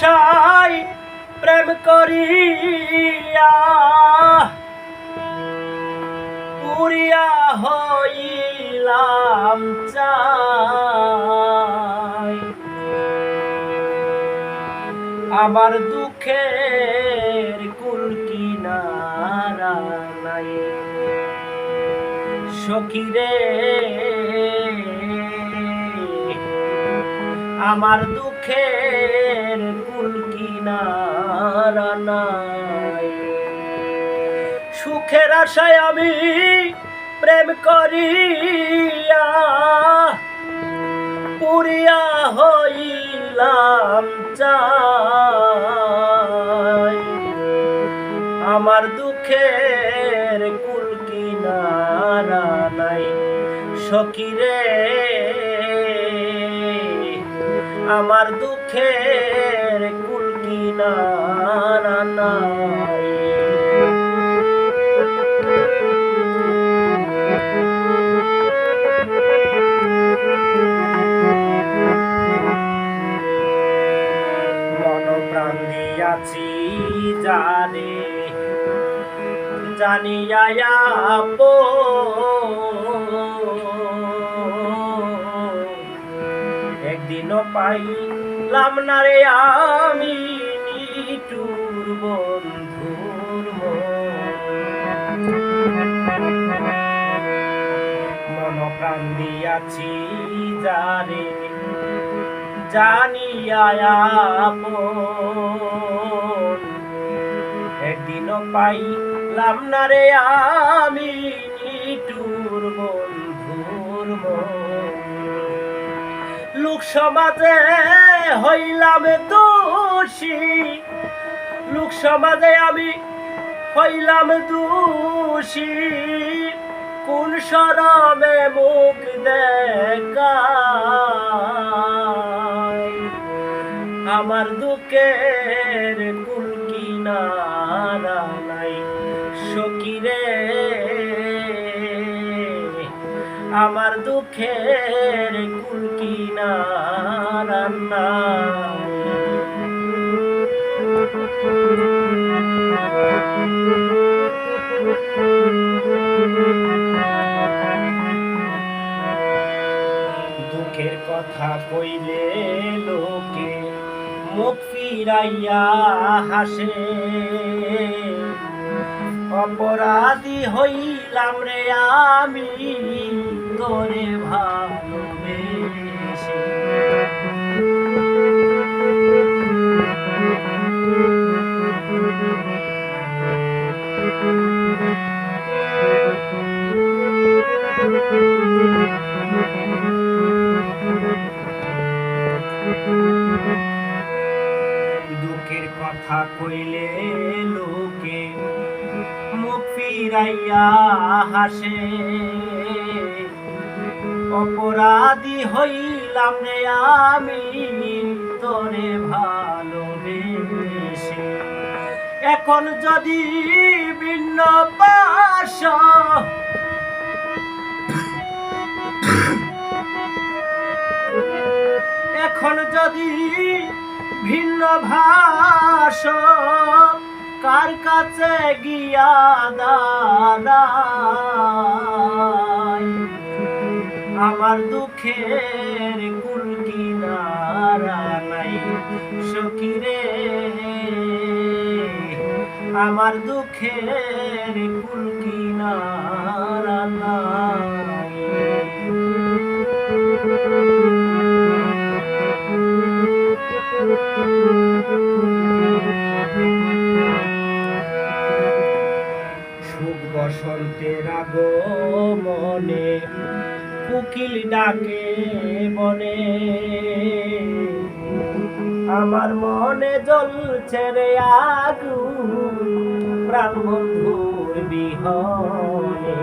আশায় প্রেম করিয়া পুরিয়া হইলাম চাই। আমার দুঃখের কুল কিনারা নাই সখিরে আমার দুঃখের কুল কিনারা নাই। সুখের আশায় আমি প্রেম করিয়া পুরিয়া হইলাম চাই। আমার দুঃখের কুল কিনারা নাই। সকিরে আমার দুঃখের কুল কিনারা নাই। প্রাণ জানিয়া একদিনও পাইলাম না রে আমি নিটুর বন্ধুর মন। প্রাণ দিয়াছি জানে, জানিয়া আপন। একদিনও পাইলাম না রে আমি লোক সমাজে হইলাম দোষী। লোক সমাজে আমি হইলাম দোষী। কোন সরমে মুখ দেখায়? আমার দুঃখের কুল কিনারা নাই সকিরে আমার দুঃখের কুল কিনারা নাই। দুঃখের কথা কইলে লোকে মুখ ফিরাইয়া হাসে। অপরাধী হইলাম রে আমি। তোরে ভালোবেসে। দুঃখের কথা কইলে লোকে মুখ ফিরাইয়া হাসে। অপরাধী হইলাম রে আমি তোরে ভালোবেসে। এখন যদি ভিন্ন পাশ, এখন যদি ভিন্ন ভাষ, কার কাছে গিয়া দাঁড়াই আমার দুঃখের কুল কিনারা নাই সকিরে আমার দুঃখের কুল কিনারা নাই। কুকিল ডাকে বনে। আমার মনে জ্বলছে রে আগু প্রাণ বন্ধুর বিহনে।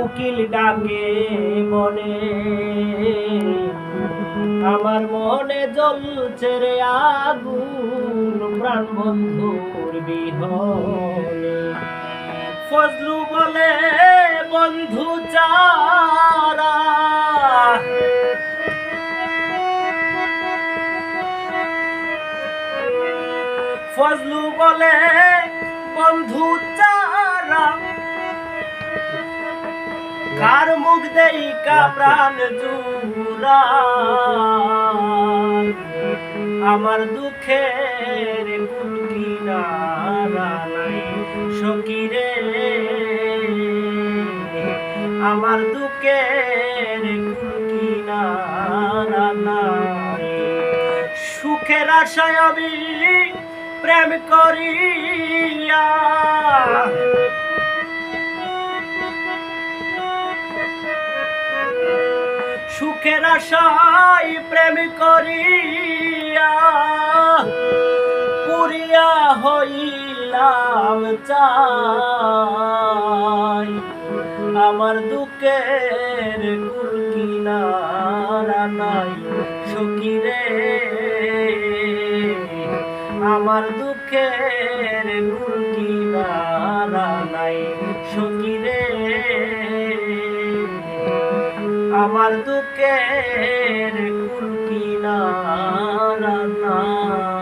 কুকিল ডাকে মনে। আমার মনে জ্বলছে রে আগুন, প্রাণ বন্ধুর বিহনে। ফজলু বলে, বন্ধু চারা ফজলু বলে, বন্ধু চারা কার মুখ দেই কামরান জুরা আমার দুঃখের কিনারা নাই সকিরে আমার দুঃখের কিনারা নাই। সুখের আশায় আমি প্রেম করিয়া সুখের আশায় প্রেম করিয়া পুরিয়া হইলাম চাই। আমার দুঃখের কুল কিনারা নাই সকিরে আমার দুঃখের কুল কিনারা নাই সকিরে আমার দুঃখের কুল কিনারা নাই